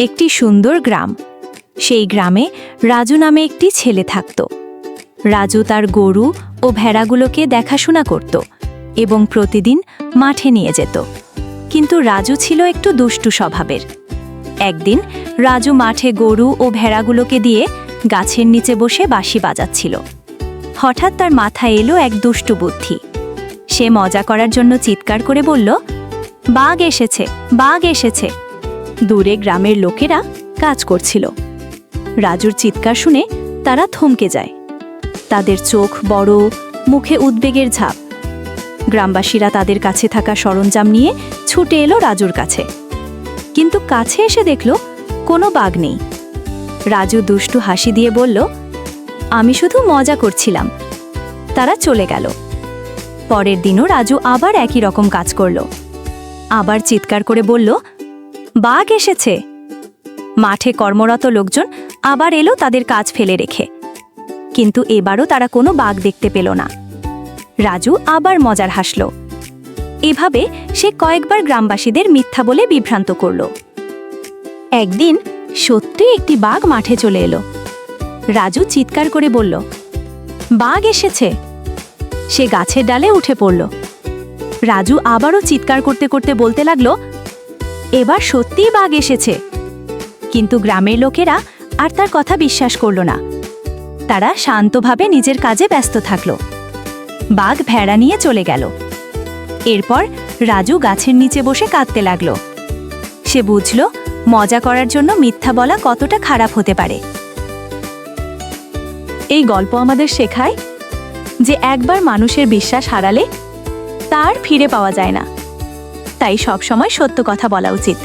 একটি সুন্দর গ্রাম। সেই গ্রামে রাজু নামে একটি ছেলে থাকত। রাজু তার গরু ও ভেড়াগুলোকে দেখাশোনা করত এবং প্রতিদিন মাঠে নিয়ে যেত। কিন্তু রাজু ছিল একটু দুষ্টু স্বভাবের। একদিন রাজু মাঠে গরু ও ভেড়াগুলোকে দিয়ে গাছের নিচে বসে বাঁশি বাজাচ্ছিল। হঠাৎ তার মাথায় এলো এক দুষ্টু বুদ্ধি। সে মজা করার জন্য চিৎকার করে বলল, বাঘ এসেছে বাঘ এসেছে। দূরে গ্রামের লোকেরা কাজ করছিল। রাজুর চিৎকার শুনে তারা থমকে যায়। তাদের চোখ বড়, মুখে উদ্বেগের ঝাপ। গ্রামবাসীরা তাদের কাছে থাকা সরঞ্জাম নিয়ে ছুটে এলো রাজুর কাছে। কিন্তু কাছে এসে দেখল কোনো বাঘ নেই। রাজু দুষ্টু হাসি দিয়ে বলল, আমি শুধু মজা করছিলাম। তারা চলে গেল। পরের দিনও রাজু আবার একই রকম কাজ করল। আবার চিৎকার করে বলল বাঘ এসেছে। মাঠে কর্মরত লোকজন আবার এলো তাদের কাজ ফেলে রেখে। কিন্তু এবারও তারা কোনো বাঘ দেখতে পেল না। রাজু আবার মজার হাসল। এভাবে সে কয়েকবার গ্রামবাসীদের মিথ্যা বলে বিভ্রান্ত করল। একদিন সত্যি একটি বাঘ মাঠে চলে এলো। রাজু চিৎকার করে বলল, বাঘ এসেছে। সে গাছের ডালে উঠে পড়ল। রাজু আবারও চিৎকার করতে করতে বলতে লাগল এবার সত্যিই বাঘ এসেছে। কিন্তু গ্রামের লোকেরা আর তার কথা বিশ্বাস করল না। তারা শান্তভাবে নিজের কাজে ব্যস্ত থাকল। বাঘ ভেড়া নিয়ে চলে গেল। এরপর রাজু গাছের নিচে বসে কাঁদতে লাগল। সে বুঝল মজা করার জন্য মিথ্যা বলা কতটা খারাপ হতে পারে। এই গল্প আমাদের শেখায় যে একবার মানুষের বিশ্বাস হারালে তার ফিরে পাওয়া যায় না। তাই সবসময় সত্য কথা বলা উচিত।